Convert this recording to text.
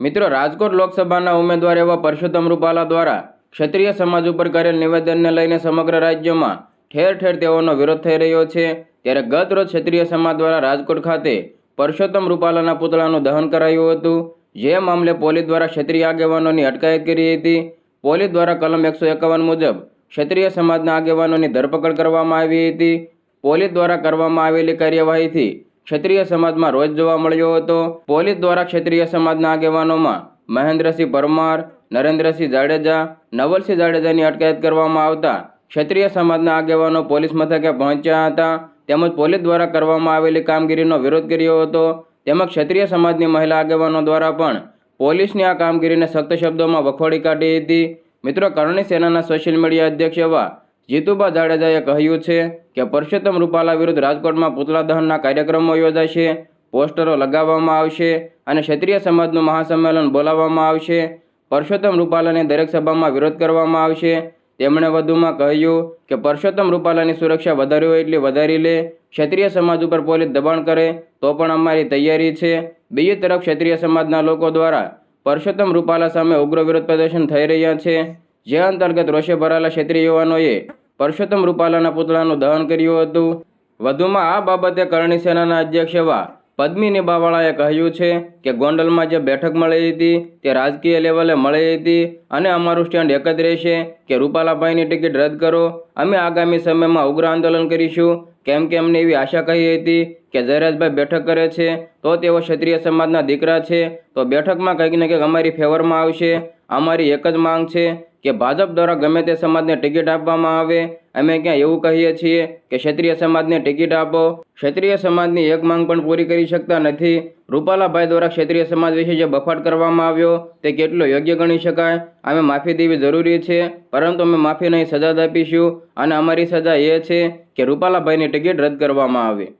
મિત્રો, રાજકોટ લોકસભાના ઉમેદવાર એવા પરસોત્તમ રૂપાલા દ્વારા ક્ષત્રિય સમાજ ઉપર કરેલ નિવેદનને લઈને સમગ્ર રાજ્યમાં ઠેર ઠેર તેઓનો વિરોધ થઈ રહ્યો છે. ત્યારે ગત રોજ ક્ષત્રિય સમાજ દ્વારા રાજકોટ ખાતે પરસોત્તમ રૂપાલાના પુતળાનું દહન કરાયું હતું. જે મામલે પોલીસ દ્વારા ક્ષત્રિય આગેવાનોની અટકાયત કરી હતી. પોલીસ દ્વારા કલમ એકસો એકાવન મુજબ ક્ષત્રિય સમાજના આગેવાનોની ધરપકડ કરવામાં આવી હતી. પોલીસ દ્વારા કરવામાં આવેલી કાર્યવાહીથી ક્ષત્રિય સમાજમાં રોજ જોવા મળ્યો હતો. પોલીસ દ્વારા ક્ષત્રિય સમાજના આગેવાનોમાં મહેન્દ્રસિંહ પરમાર, નરેન્દ્રસિંહ જાડેજા, નવલસિંહ જાડેજાની અટકાયત કરવામાં આવતા ક્ષત્રિય સમાજના આગેવાનો પોલીસ મથકે પહોંચ્યા હતા. તેમજ પોલીસ દ્વારા કરવામાં આવેલી કામગીરીનો વિરોધ કર્યો હતો. તેમજ ક્ષત્રિય સમાજની મહિલા આગેવાનો દ્વારા પણ પોલીસની આ કામગીરીને સખ્ત શબ્દોમાં વખોડી કાઢી હતી. મિત્રો, કરણી સેનાના સોશિયલ મીડિયા અધ્યક્ષ એવા જીતુબા જાડેજાએ કહ્યું છે કે પરસોત્તમ રૂપાલા વિરુદ્ધ રાજકોટમાં પુતળા દહનના કાર્યક્રમો યોજાશે, પોસ્ટરો લગાવવામાં આવશે અને ક્ષત્રિય સમાજનું મહાસંમેલન બોલાવવામાં આવશે. પરસોત્તમ રૂપાલાને દરેક સભામાં વિરોધ કરવામાં આવશે. તેમણે વધુમાં કહ્યું કે પરસોત્તમ રૂપાલાની સુરક્ષા વધારી હોય એટલી વધારી લે, ક્ષત્રિય સમાજ ઉપર પોલીસ દબાણ કરે તો પણ અમારી તૈયારી છે. બીજી તરફ ક્ષત્રિય સમાજના લોકો દ્વારા પરસોત્તમ રૂપાલા સામે ઉગ્ર વિરોધ પ્રદર્શન થઈ રહ્યા છે. જે અંતર્ગત રોષે ભરાયેલા ક્ષત્રિય યુવાનોએ પરસોત્તમ રૂપાલાના પુતળાનું દહન કર્યું હતું. વધુમાં આ બાબતે કરણી સેનાના અધ્યક્ષ એવા પદ્મી નિબાવાળાએ કહ્યું છે કે ગોંડલમાં જે બેઠક મળી હતી તે રાજકીય લેવલે મળી હતી અને અમારું સ્ટેન્ડ એક જ રહેશે કે રૂપાલાભાઈની ટિકિટ રદ કરો. અમે આગામી સમયમાં ઉગ્ર આંદોલન કરીશું. કેમ કે અમને એવી આશા કહી હતી કે જયરાજભાઈ બેઠક કરે છે તો તેઓ ક્ષત્રિય સમાજના દીકરા છે. તો બેઠકમાં કંઈક ને કંઈક અમારી ફેવરમાં આવશે. અમારી એક જ માંગ છે કે ભાજપ દ્વારા ગમે તે સમાજને ટિકિટ આપવામાં આવે, અમે ક્યાં એવું કહીએ છીએ કે ક્ષત્રિય સમાજને ટિકિટ આપો. ક્ષત્રિય સમાજની એક માંગ પણ પૂરી કરી શકતા નથી. રૂપાલાભાઈ દ્વારા ક્ષત્રિય સમાજ વિશે જે બફાટ કરવામાં આવ્યો, તે કેટલો યોગ્ય ગણી શકાય? અમે માફી દેવી જરૂરી છે, પરંતુ અમે માફી નહીં સજા આપીશું. અને અમારી સજા એ છે કે રૂપાલાભાઈની ટિકિટ રદ કરવામાં આવે.